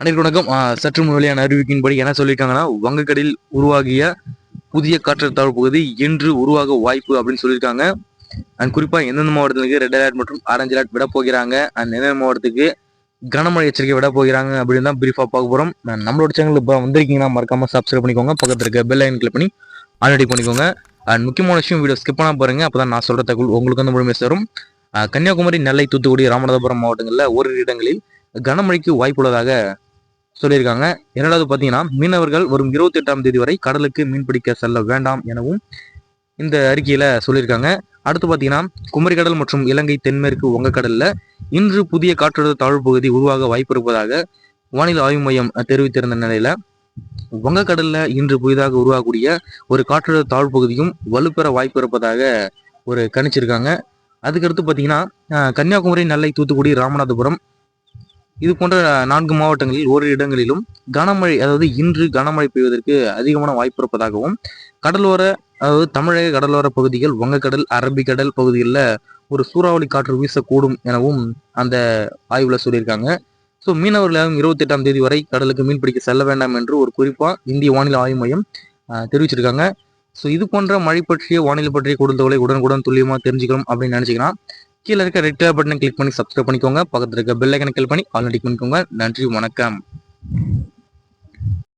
அனைவருக்கும் வணக்கம். சற்று முன் வெளியான அறிவிக்கின்படி என்ன சொல்லியிருக்காங்கன்னா வங்கக்கடலில் உருவாகிய புதிய காற்றழுத்த பகுதி இன்று உருவாக வாய்ப்பு அப்படின்னு சொல்லியிருக்காங்க. அண்ட் குறிப்பாக எந்தெந்த மாவட்டத்துக்கு ரெட் அலர்ட் மற்றும் ஆரஞ்சு அலர்ட் விட போகிறாங்க அண்ட் எந்தெந்த மாவட்டத்துக்கு கனமழை எச்சரிக்கை விட போகிறாங்க அப்படின்னு தான் பிரீஃபாக பார்க்க போகிறோம் நம்மளோட சேனல் இப்போ வந்திருக்கீங்கன்னா மறக்காம சப்ஸ்கிரைப் பண்ணிக்கோங்க. பக்கத்தில் இருக்க பெல் ஐன் கிளிக் பண்ணி ஆல்ரெடி பண்ணிக்கோங்க. அண்ட் முக்கியமான விஷயம் வீடியோ ஸ்கிப் பண்ணால் பாருங்கள் அப்போ தான் நான் சொல்கிற தகவல் உங்களுக்கு வந்து முழுமை சேரும். கன்னியாகுமரி நெல்லை தூத்துக்குடி ராமநாதபுரம் மாவட்டங்களில் ஓரிரு இடங்களில் கனமழைக்கு வாய்ப்புள்ளதாக சொல்லியிருக்காங்க. இரண்டாவது பார்த்தீங்கன்னா மீனவர்கள் வரும் இருபத்தி எட்டாம் தேதி வரை கடலுக்கு மீன்பிடிக்க செல்ல வேண்டாம் எனவும் இந்த அறிக்கையில் சொல்லியிருக்காங்க. அடுத்து பார்த்தீங்கன்னா குமரிக்கடல் மற்றும் இலங்கை தென்மேற்கு வங்கக்கடலில் இன்று புதிய காற்றழுத்த தாழ்வு பகுதி உருவாக வாய்ப்பு இருப்பதாக வானிலை ஆய்வு மையம் தெரிவித்திருந்த நிலையில் வங்கக்கடலில் இன்று புதிதாக உருவாகக்கூடிய ஒரு காற்றழுத்த தாழ்வு பகுதியும் வலுப்பெற வாய்ப்பு இருப்பதாக ஒரு கணிச்சிருக்காங்க. அதுக்கடுத்து பார்த்தீங்கன்னா கன்னியாகுமரி நெல்லை தூத்துக்குடி ராமநாதபுரம் இது போன்ற நான்கு மாவட்டங்களில் ஓரிரு இடங்களிலும் கனமழை அதாவது இன்று கனமழை பெய்வதற்கு அதிகமான வாய்ப்பு இருப்பதாகவும் கடலோர அதாவது தமிழக கடலோர பகுதிகள் வங்கக்கடல் அரபிக்கடல் பகுதிகளில் ஒரு சூறாவளி காற்று வீசக்கூடும் எனவும் அந்த ஆய்வில் சொல்லியிருக்காங்க. ஸோ மீனவர்களாகவும் இருபத்தி எட்டாம் தேதி வரை கடலுக்கு மீன் பிடிக்க செல்ல வேண்டாம் என்று ஒரு குறிப்பாக இந்திய வானிலை ஆய்வு மையம் தெரிவிச்சிருக்காங்க. ஸோ இது போன்ற மழை பற்றிய வானிலை பற்றிய கூடுதல்களை உடனுக்குடன் துல்லியமாக தெரிஞ்சுக்கணும் அப்படின்னு நினச்சிக்கலாம் கீழே இருக்க ரெட் பட்டனை கிளிக் பண்ணி சப்ஸ்கிரைப் பண்ணிக்கோங்க. பக்கத்தில் இருக்க பெல் ஐக்கனை கிளிக் பண்ணி ஆல்ரெடி பண்ணிக்கோங்க. நன்றி வணக்கம்.